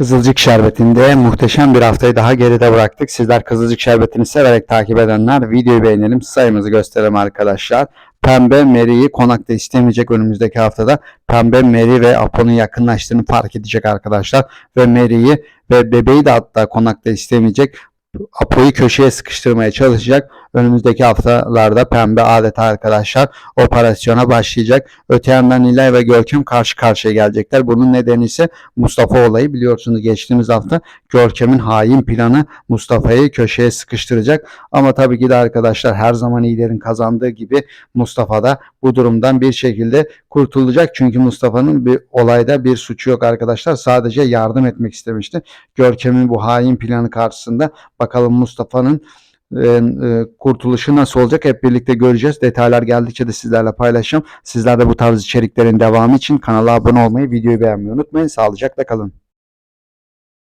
Kızılcık Şerbeti'nde muhteşem bir haftayı daha geride bıraktık. Sizler Kızılcık Şerbeti'ni severek takip edenler videoyu beğenelim, sayımızı gösterelim arkadaşlar. Pembe Mary'i konakta istemeyecek önümüzdeki haftada. Pembe Mary ve Apo'nun yakınlaştığını fark edecek arkadaşlar. Ve Mary'i ve bebeği de hatta konakta istemeyecek. Apo'yu köşeye sıkıştırmaya çalışacak. Önümüzdeki haftalarda pembe adeta arkadaşlar operasyona başlayacak. Öte yandan Nilay ve Görkem karşı karşıya gelecekler. Bunun nedeni ise Mustafa olayı biliyorsunuz geçtiğimiz hafta Görkem'in hain planı Mustafa'yı köşeye sıkıştıracak. Ama tabii ki de arkadaşlar her zaman iyilerin kazandığı gibi Mustafa da bu durumdan bir şekilde kurtulacak. Çünkü Mustafa'nın bir olayda bir suçu yok arkadaşlar. Sadece yardım etmek istemişti. Görkem'in bu hain planı karşısında bakalım Mustafa'nın e, e, kurtuluşu nasıl olacak hep birlikte göreceğiz. Detaylar geldikçe de sizlerle paylaşacağım. Sizler de bu tarz içeriklerin devamı için kanala abone olmayı, videoyu beğenmeyi unutmayın. Sağlıcakla kalın.